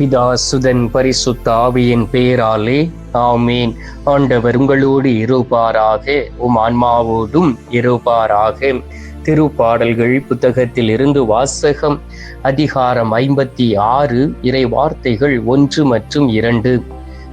பிதா சுதன் பரிசுத்த ஆவியின் பேராலே ஆமேன். ஆண்டவர் உங்களோடு இருப்பாராக உம் ஆன்மாவோடும் இருப்பாராக. திருப்பாடல்கள் புத்தகத்தில் இருந்து வாசகம் அதிகாரம் ஐம்பத்தி ஆறு இறை வார்த்தைகள் ஒன்று மற்றும் இரண்டு.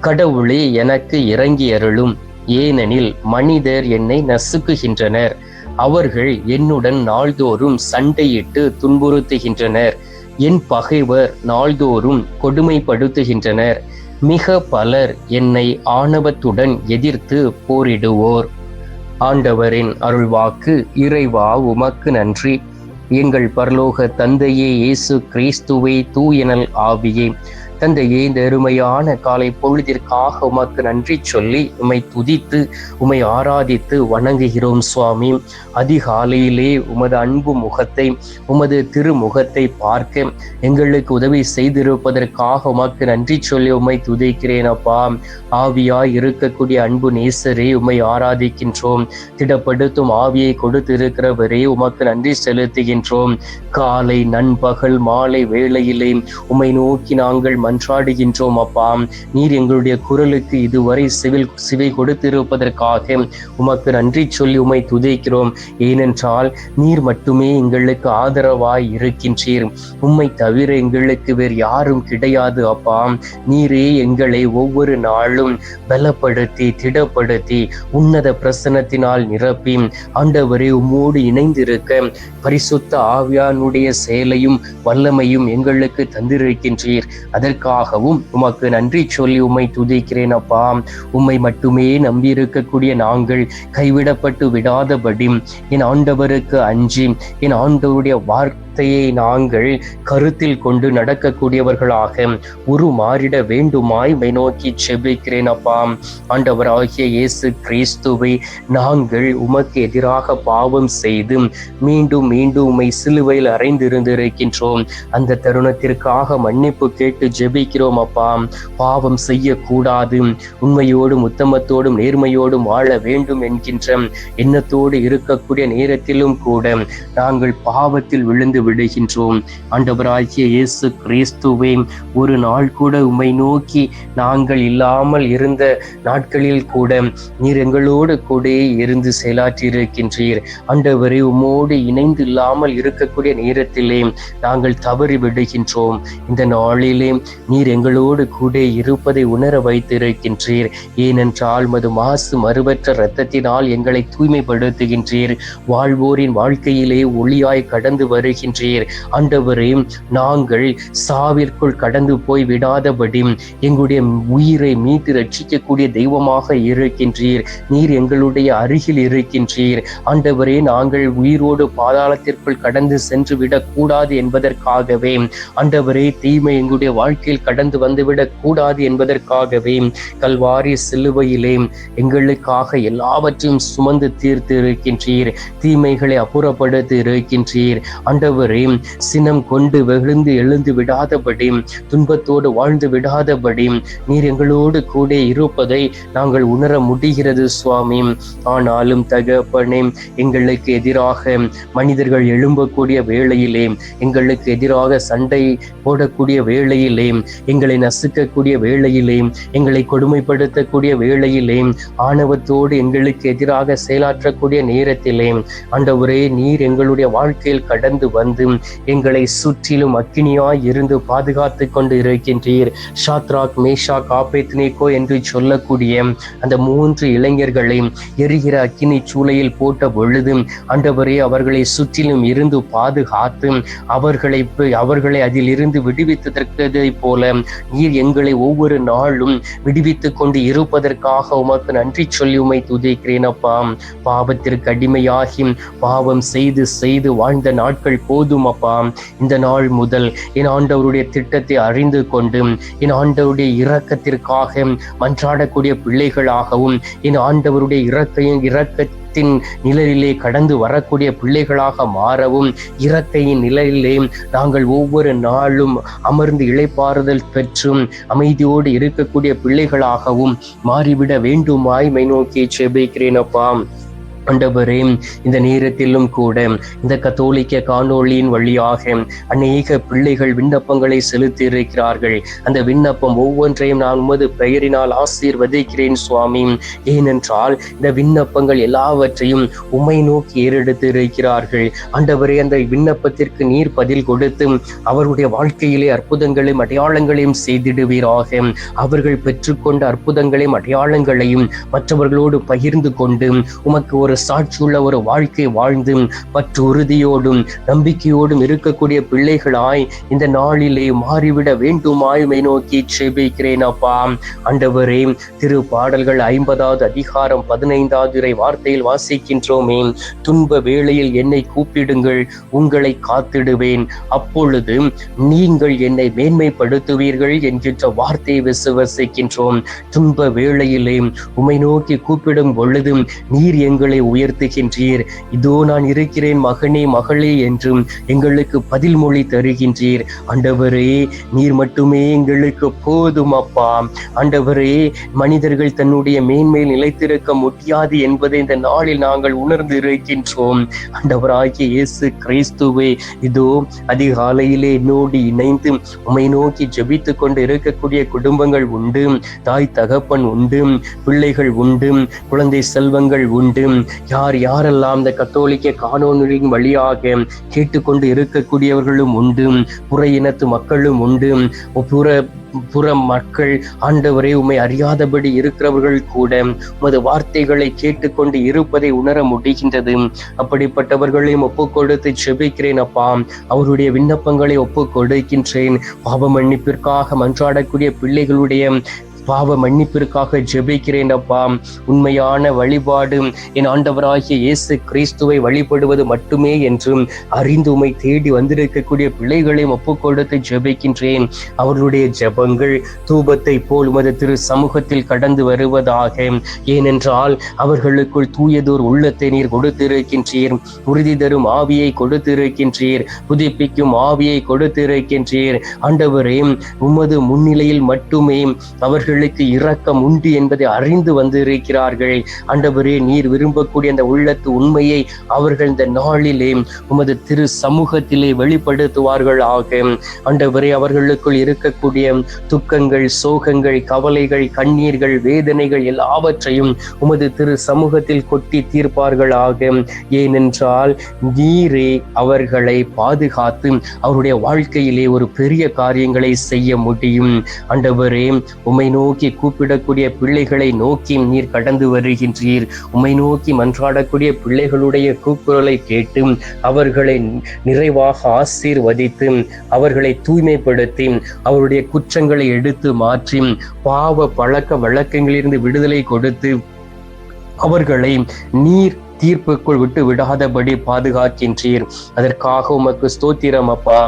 கடவுளே எனக்கு இறங்கி அருளும் ஏனெனில் மனிதர் என்னை நசுக்குகின்றனர். அவர்கள் என்னுடன் நாள்தோறும் சண்டையிட்டு துன்புறுத்துகின்றனர். என் பகைவர் நாள்தோறும் கொடுமைப்படுத்துகின்றனர். மிக பலர் என்னை ஆணவத்துடன் எதிர்த்து போரிடுவோர். ஆண்டவரின் அருள்வாக்கு இறைவா உமக்கு நன்றி. எங்கள் பரலோக தந்தையே இயேசு கிறிஸ்துவை தூயனல் ஆவியே. தந்தையே இந்த அருமையான காலை பொழுதிற்காக உமக்கு நன்றி சொல்லி உமை துதித்து உமை ஆராதித்து வணங்குகிறோம் சுவாமி. அதிகாலையிலே உமது அன்பு முகத்தை உமது திருமுகத்தை பார்க்க எங்களுக்கு உதவி செய்திருப்பதற்காக உமக்கு நன்றி சொல்லி உம்மை துதிக்கிறேன் அப்பா. ஆவியாய் இருக்கக்கூடிய அன்பு நேசரே உம்மை ஆராதிக்கின்றோம். திடப்படுத்தும் ஆவியை கொடுத்திருக்கிறவரே உமக்கு நன்றி செலுத்துகின்றோம். காலை நண்பகல் மாலை வேளையிலே உம்மை நோக்கி நாங்கள் மன்றாடுகின்றோம் அப்பா நீர் எங்களுடைய குரலுக்கு இதுவரை சிவில் சிவை கொடுத்திருப்பதற்காக உமக்கு நன்றி சொல்லி உம்மை துதைக்கிறோம். ஏனென்றால் நீர் மட்டுமே எங்களுக்கு ஆதரவாய் இருக்கின்றீர். உம்மை தவிர எங்களுக்கு வேறு யாரும் கிடையாது அப்பா. நீரே எங்களை ஒவ்வொரு நாளும் பலப்படுத்தி திடப்படுத்தி உன்னத பிரசனத்தினால் நிரப்பி ஆண்டவரே உம்மோடு இணைந்திருக்க பரிசுத்த ஆவியானுடைய செயலையும் வல்லமையும் எங்களுக்கு தந்திருக்கின்றீர். அதற்கு அதற்காகவும் உமக்கு நன்றி சொல்லி உம்மை துதிக்கிறேன் அப்பா. உம்மை மட்டுமே நம்பி இருக்கக்கூடிய நாங்கள் கைவிடப்பட்டு விடாதபடி என் ஆண்டவருக்கு அஞ்சி என் ஆண்டவருடைய வார்த்தை வார்த்தையை நாங்கள் கருத்தில் கொண்டு நடக்கக்கூடியவர்களாக உருமாறிட வேண்டுமாய் மை நோக்கி செபிக்கிறேன் அப்பா. ஆண்டவர் ஆகிய இயேசு கிறிஸ்துவை நாங்கள் உமக்கு எதிராக பாவம் செய்து மீண்டும் மீண்டும் உமை சிலுவையில் அறைந்திருந்திருக்கின்றோம். அந்த தருணத்திற்காக மன்னிப்பு கேட்டு ஜெபிக்கிறோம் அப்பா. பாவம் செய்யக்கூடாது. உண்மையோடும் உத்தமத்தோடும் நேர்மையோடும் வாழ வேண்டும் என்கின்ற எண்ணத்தோடு இருக்கக்கூடிய நேரத்திலும் கூட நாங்கள் பாவத்தில் விழுந்து விடுகின்றோம். ஆண்டவராகிய இயேசு கிறிஸ்துவே ஒரு நாள் கூட உம்மை நோக்கி நாங்கள் இல்லாமல் இருந்த நாட்களில் கூட நீர் எங்களோடு கூட இருந்து செயலாற்றியிருக்கின்றீர். ஆண்டவரை உம்மோடு இணைந்து இல்லாமல் இருக்கக்கூடிய நேரத்திலே நாங்கள் தவறி விடுகின்றோம். இந்த நாளிலே நீர் எங்களோடு கூட இருப்பதை உணர வைத்திருக்கின்றீர். ஏனென்றால் மது மாசு மறுபற்ற இரத்தத்தினால் எங்களை தூய்மைப்படுத்துகின்றீர். வாழ்வோரின் வாழ்க்கையிலே ஒளியாய் கடந்து வருகின்ற இருக்கின்றீர் ஆண்டவரே நாங்கள் சாவிற்குள் கடந்து போய் விடாதபடி எங்களுடைய உயிரை மீட்டு ரட்சிக்கக்கூடிய தெய்வமாக இருக்கின்றீர். நீர் எங்களுடைய அருகில் இருக்கின்றீர். ஆண்டவரே நாங்கள் உயிரோடு பாதாளத்திற்குள் கடந்து சென்று விடக்கூடாது என்பதற்காகவே ஆண்டவரே தீமை எங்களுடைய வாழ்க்கையில் கடந்து வந்துவிடக் கூடாது என்பதற்காகவே கல்வாரி சிலுவையிலே எங்களுக்காக எல்லாவற்றையும் சுமந்து தீர்த்து இருக்கின்றீர் தீமைகளை அப்புறப்படுத்தி இருக்கின்றீர் ஆண்டவரே ஆண்டவரே சினம் கொண்டு வெகுந்து எழுந்து விடாதபடி துன்பத்தோடு வாழ்ந்து விடாதபடி நீர் எங்களோடு கூட இருப்பதை நாங்கள் உணர முடிகிறது சுவாமி. ஆனாலும் தகப்பனே எங்களுக்கு எதிராக மனிதர்கள் எழும்பக்கூடிய வேளையிலே எங்களுக்கு எதிராக சண்டை போடக்கூடிய வேளையிலே எங்களை நசுக்கக்கூடிய வேளையிலே எங்களை கொடுமைப்படுத்தக்கூடிய வேளையிலே ஆணவத்தோடு எங்களுக்கு எதிராக செயலாற்றக்கூடிய நேரத்திலே ஆண்டவரே நீர் எங்களுடைய வாழ்க்கையில் கடந்து வந்து வந்து எங்களை சுற்றிலும் அக்கினியாய் இருந்து பாதுகாத்து கொண்டு இருக்கின்றீர். ஷாத்ராக் மேஷா காப்பேத்னேகோ என்று சொல்லக்கூடிய அந்த மூன்று இளைஞர்களை எரிகிற அக்கினி சூளையில் போட்ட பொழுது அண்டவரே அவர்களை சுற்றிலும் இருந்து பாதுகாத்து அவர்களை அவர்களை அதில் இருந்து விடுவித்ததற்கதை போல நீர் எங்களை ஒவ்வொரு நாளும் விடுவித்துக் கொண்டு இருப்பதற்காக உமக்கு நன்றி சொல்லி உமை துதிக்கிறேன் அப்பா பாவத்திற்கு அடிமையாகி பாவம் செய்து செய்து வாழ்ந்த நாட்கள் போ போதும் அப்பா இந்த நாள் முதல் என் ஆண்டவருடைய திட்டத்தை அறிந்து கொண்டு என் ஆண்டவருடைய இரக்கத்திற்காக மன்றாடக்கூடிய பிள்ளைகளாகவும் என் ஆண்டவருடைய இறக்கையும் இரக்க நிழலிலே கடந்து வரக்கூடிய பிள்ளைகளாக மாறவும் இறக்கையின் நிலையிலே நாங்கள் ஒவ்வொரு நாளும் அமர்ந்து இழைப்பாறுதல் பெற்றும் அமைதியோடு இருக்கக்கூடிய பிள்ளைகளாகவும் மாறிவிட வேண்டுமாய் மை நோக்கி செபிக்கிறேன் அப்பா ஆண்டவரே இந்த நேரத்திலும் கூட இந்த கத்தோலிக்க காணொளியின் வழியாக அநேக பிள்ளைகள் விண்ணப்பங்களை செலுத்தி இருக்கிறார்கள் அந்த விண்ணப்பம் ஒவ்வொன்றையும் நான் உமது பெயரினால் ஆசீர்வதிக்கிறேன் சுவாமி. ஏனென்றால் இந்த விண்ணப்பங்கள் எல்லாவற்றையும் உமை நோக்கி ஏறெடுத்து இருக்கிறார்கள் ஆண்டவரே அந்த விண்ணப்பத்திற்கு நீர் பதில் கொடுத்து அவருடைய வாழ்க்கையிலே அற்புதங்களையும் அடையாளங்களையும் செய்திடுவீராக. அவர்கள் பெற்றுக்கொண்ட அற்புதங்களையும் அடையாளங்களையும் மற்றவர்களோடு பகிர்ந்து கொண்டு உமக்கு ஒரு சாட்சியுள்ள ஒரு வாழ்க்கை வாழ்ந்தும் பற்று உறுதியோடும் நம்பிக்கையோடும் இருக்கக்கூடிய பிள்ளைகளாய் இந்த நாளிலே மாறிவிட வேண்டுமாயுமை நோக்கி செபிக்கிறேன் அப்பா. ஆண்டவரே திரு பாடல்கள் ஐம்பதாவது அதிகாரம் பதினைந்தாவது இறை வார்த்தையில் வாசிக்கின்றோமே. துன்ப வேளையில் என்னை கூப்பிடுங்கள் உங்களை காத்திடுவேன். அப்பொழுது நீங்கள் என்னை மேன்மைப்படுத்துவீர்கள் என்கின்ற வார்த்தையை விசுவசிக்கின்றோம் துன்ப வேளையிலே உமை நோக்கி கூப்பிடும் பொழுது நீர் எங்களை உயர்த்துகின்றீர். இதோ நான் இருக்கிறேன் மகனே மகளே என்றும் எங்களுக்கு பதில் மொழி தருகின்றீர். ஆண்டவரே நீர் மட்டுமே எங்களுக்கு போதும் அப்பா. ஆண்டவரே மனிதர்கள் தன்னுடைய மேன்மையில் நிலைத்திருக்க முடியாது என்பதை இந்த நாளில் நாங்கள் உணர்ந்து இருக்கின்றோம் ஆண்டவராகிய இயேசு கிறிஸ்துவே இதோ அதிகாலையிலே என்னோடு இணைந்து உமை நோக்கி ஜெபித்துக் கொண்டு இருக்கக்கூடிய குடும்பங்கள் உண்டு தாய் தகப்பன் உண்டு பிள்ளைகள் உண்டு குழந்தை செல்வங்கள் உண்டு யார் யாரெல்லாம் இந்த கத்தோலிக்க காணொலியின் வழியாக கேட்டுக்கொண்டு இருக்கக்கூடியவர்களும் உண்டு புற இனத்து மக்களும் உண்டு. புற புற மக்கள் ஆண்டவரே உம்மை அறியாதபடி இருக்கிறவர்கள் கூட உமது வார்த்தைகளை கேட்டுக்கொண்டு இருப்பதை உணர முடிகின்றது. அப்படிப்பட்டவர்களையும் ஒப்புக்கொடுத்து செபிக்கிறேன் அப்பா. அவருடைய விண்ணப்பங்களை ஒப்புக்கொடுக்கின்றேன். பாவ மன்னிப்பிற்காக மன்றாடக்கூடிய பிள்ளைகளுடைய பாவ மன்னிப்பிற்காக ஜெபிக்கிறேன் அப்பா. உண்மையான வழிபாடு என் ஆண்டவராகிய இயேசு கிறிஸ்துவை வழிபடுவது மட்டுமே என்றும் அறிந்து உமை தேடி வந்திருக்கக்கூடிய பிள்ளைகளையும் ஒப்புக்கொடுத்து ஜெபிக்கின்றேன். அவர்களுடைய ஜெபங்கள் தூபத்தை போல் உமது திரு சமூகத்தில் கடந்து வருவதாக. ஏனென்றால் அவர்களுக்குள் தூயதோர் உள்ளத்தை நீர் கொடுத்திருக்கின்றீர். உறுதி தரும் ஆவியை கொடுத்திருக்கின்றீர். புதுப்பிக்கும் ஆவியை கொடுத்திருக்கின்றீர். ஆண்டவரே உமது முன்னிலையில் மட்டுமே அவர்கள் பிள்ளைக்கு இரக்கம் உண்டு என்பதை அறிந்து வந்திருக்கிறார்கள். ஆண்டவரே நீர் விரும்பக்கூடிய அந்த உள்ளத்து உண்மையை அவர்கள் இந்த நாளிலே உமது திரு சமூகத்திலே வெளிப்படுத்துவார்கள் ஆக. ஆண்டவரே அவர்களுக்குள் இருக்கக்கூடிய துக்கங்கள் சோகங்கள் கவலைகள் கண்ணீர்கள் வேதனைகள் எல்லாவற்றையும் உமது திரு சமூகத்தில் கொட்டி தீர்ப்பார்கள் ஆக. ஏனென்றால் நீரே அவர்களை பாதுகாத்து அவருடைய வாழ்க்கையிலே ஒரு பெரிய காரியங்களை செய்ய முடியும். ஆண்டவரே உமை நோக்கி நோக்கி கூப்பிடக்கூடிய பிள்ளைகளை நோக்கி நீர் கடந்து வருகின்றீர். உம்மை நோக்கி மன்றாடக்கூடிய பிள்ளைகளுடைய கூக்குரலை கேட்டு அவர்களை நிறைவாக ஆசீர்வதித்து அவர்களை தூய்மைப்படுத்தி அவருடைய குற்றங்களை எடுத்து மாற்றி பாவ பழக்க வழக்கங்களிலிருந்து விடுதலை கொடுத்து அவர்களை நீர் தீர்ப்புக்குள் விட்டு விடாதபடி பாதுகாக்கின்றீர். அதற்காக உமக்கு ஸ்தோத்திரம் அப்பா.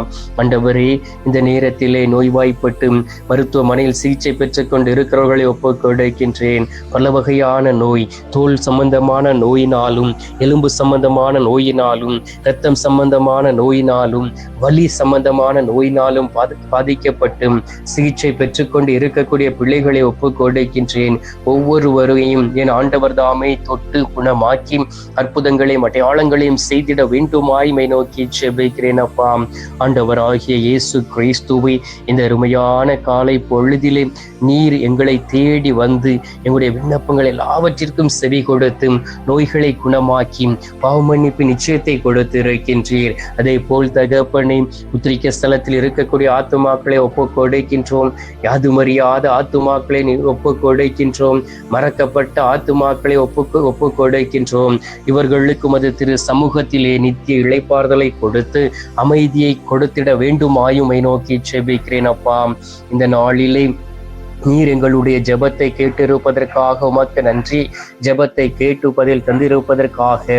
ஆண்டவரே இந்த நேரத்திலே நோய்வாய்ப்பட்டு மருத்துவமனையில் சிகிச்சை பெற்றுக் கொண்டு இருக்கிறவர்களை ஒப்புக்கொடுக்கின்றேன் பல வகையான நோய் தோல் சம்பந்தமான நோயினாலும் எலும்பு சம்பந்தமான நோயினாலும் இரத்தம் சம்பந்தமான நோயினாலும் வலி சம்பந்தமான நோயினாலும் பாதிக்கப்பட்டு சிகிச்சை பெற்றுக்கொண்டு இருக்கக்கூடிய பிள்ளைகளை ஒப்புக்கொடுக்கின்றேன் ஒவ்வொருவரையும் என் ஆண்டவர் தாமே தொட்டு குணமாக்கி அற்புதங்களையும் அடையாளங்களையும் செய்திட வேண்டுமாய்மை நோக்கி செபிக்கிறேன் அப்பா. ஆண்டவராகிய இயேசு கிறிஸ்துவை இந்த அருமையான காலை பொழுதிலே நீர் எங்களை தேடி வந்து எங்களுடைய விண்ணப்பங்கள் எல்லாவற்றிற்கும் செவி கொடுத்து நோய்களை குணமாக்கி பாவமன்னிப்பு நிச்சயத்தை கொடுத்து இருக்கின்றீர் அதே போல் தகப்பனை உத்திரிக்க ஸ்தலத்தில் இருக்கக்கூடிய ஆத்துமாக்களை ஒப்பு கொடுக்கின்றோம். யாதுமறியாத ஆத்துமாக்களை ஒப்பு கொடுக்கின்றோம். மறக்கப்பட்ட ஆத்துமாக்களை ஒப்பு ஒப்பு கொடுக்கின்றோம். இவர்களுக்கும் அது திரு சமூகத்திலே நித்திய இழைப்பார்தலை கொடுத்து அமைதியை கொடுத்திட வேண்டுமாயுமை நோக்கி செபிக்கிறேன் அப்பா. இந்த நாளிலே நீர் எங்களுடைய ஜெபத்தை கேட்டிருப்பதற்காக உமக்கு நன்றி. ஜெபத்தை கேட்டு பதில் தந்திருப்பதற்காக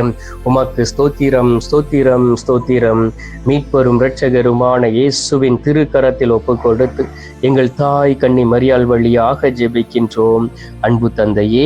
உமக்கு ஸ்தோத்திரம் ஸ்தோத்திரம் ஸ்தோத்திரம். மீட்பெரும் இரட்சகருமான இயேசுவின் திருக்கரத்தில் ஒப்பு கொடுத்து எங்கள் தாய் கண்ணி மரியாள் வழியாக ஜெபிக்கின்றோம். அன்பு தந்தையே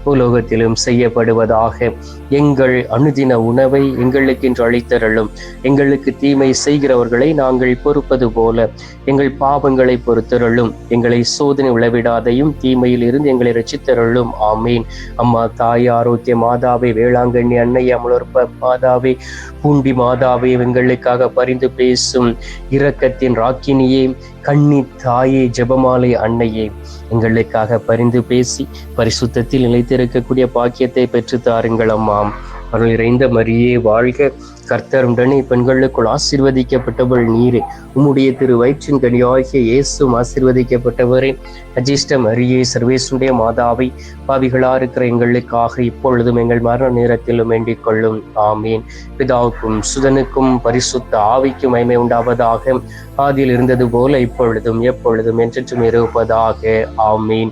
உலோகத்திலும் செய்யப்படுவதாக எங்கள் அனுதின உணவை எங்களுக்கு என்று அளித்தருளும். எங்களுக்கு தீமை செய்கிறவர்களை நாங்கள் பொறுப்பது போல எங்கள் பாவங்களை பொறுத்தருளும். எங்களை சோதனை உளவிடாதையும் தீமையில் இருந்து எங்களை ரசித்தருளும் ஆமீன். அம்மா தாய் ஆரோக்கிய மாதாவை வேளாங்கண்ணி அன்னை அமலோற்ப மாதாவை பூண்டி மாதாவை எங்களுக்காக பரிந்து பேசும் இரக்கத்தின் ராக்கினியே கண்ணி தாயே ஜெபமாலை அன்னையே எங்களுக்காக பரிந்து பேசி பரிசுத்தத்தில் நிலைத்திருக்கக்கூடிய பாக்கியத்தை பெற்று தாருங்கள் அம்மாம் அருள் இறைந்த மரியே வாழ்க. கர்த்தருடனே பெண்களுக்குள் ஆசீர்வதிக்கப்பட்டவள் நீரே. உம்முடைய திரு வயிற்றின் கனியாகிய இயேசும் ஆசீர்வதிக்கப்பட்டவரே. அஜிஷ்ட மரியே சர்வேசுடைய மாதாவை பாவிகளா இருக்கிற எங்களுக்காக இப்பொழுதும் எங்கள் மரண நேரத்திலும் வேண்டிக் கொள்ளும். ஆமீன். பிதாவுக்கும் சுதனுக்கும் பரிசுத்த ஆவிக்கும் மகிமை உண்டாவதாக. ஆதியில் இருந்தது போல இப்பொழுதும் எப்பொழுதும் என்றென்றும் இருப்பதாக. ஆமீன்.